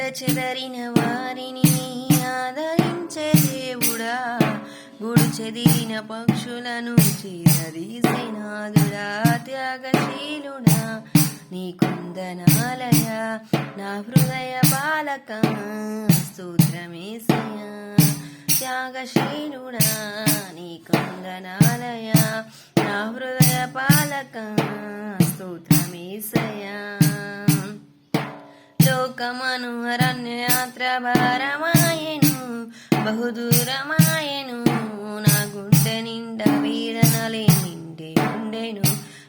చెదరిన వారిని ఆదరించే దేవుడా. గుడు చెదిరిన పక్షులను చేరదీసినాదుడా. త్యాగశీలుడా నీ కుందనాలయ. నా హృదయ బాలక స్తోత్రమేసయ త్యాగశీలుడా నీ కుందనాలయ. నా హృదయ పాలక స్తోత్రమేసయా లోకమను భారమాయను బహుదూరమాయను నా గుండె నిండా వీడనలే నిండే ఉండెను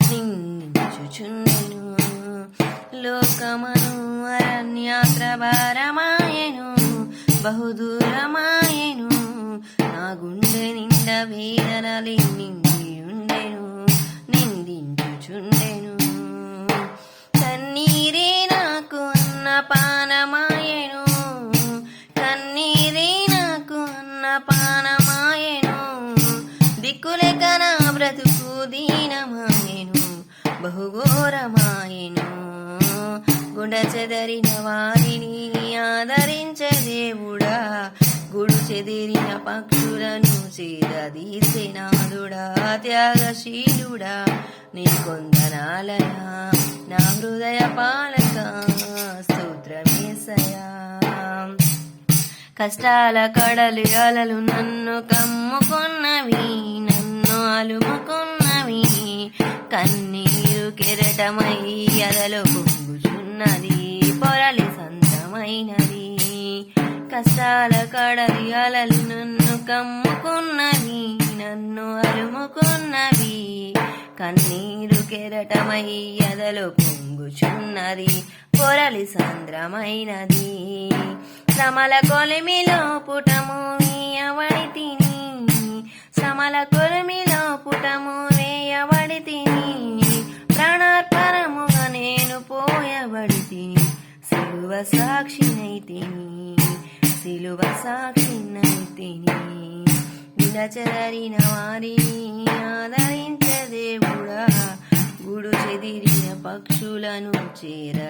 నించుచుండెను లోకమను అరణ్యాత్ర భారమాయను బహుదూరమాయను నా గుండె నిండా వీడనలే నిండి ఉండెను నిందించుచుండెను. దిక్కులేక నా బ్రతుకు దీనమాయను బహుఘోరమాయను. గుడ చెదరిన వారిని ఆదరించే దేవుడా గుడు చెదిరిన పక్షులను చేరదీసినాదుడా త్యాగశీలుడా. నీ కొందనాలయా నా హృదయ పాలక స్తోత్రమేసయా కష్టాల కడలి అలలు నన్ను కమ్ముకున్నవి వీణ అలుముకున్నవి కన్నీరు కెరటమై అదలో పొంగుచున్నది. పొరలి సంతమైనది. కష్టాల కడలి అలలు నన్ను కమ్ముకున్నవి. నన్ను అలుముకున్నవి కన్నీరు కెరటమై అదలో పొంగుచున్నది. పొరలి సంద్రమైనది. శ్రమల కొలిమిలో పుటము అవడి తిని. శ్రమల కొలిమిలో పోయబడి సిలువ సాక్షినైతేని సిలువ సాక్షినై తిని వారిని ఆదరించ దేవుడా గుడు చెదిరిన పక్షులను చేరదీసినాదుడా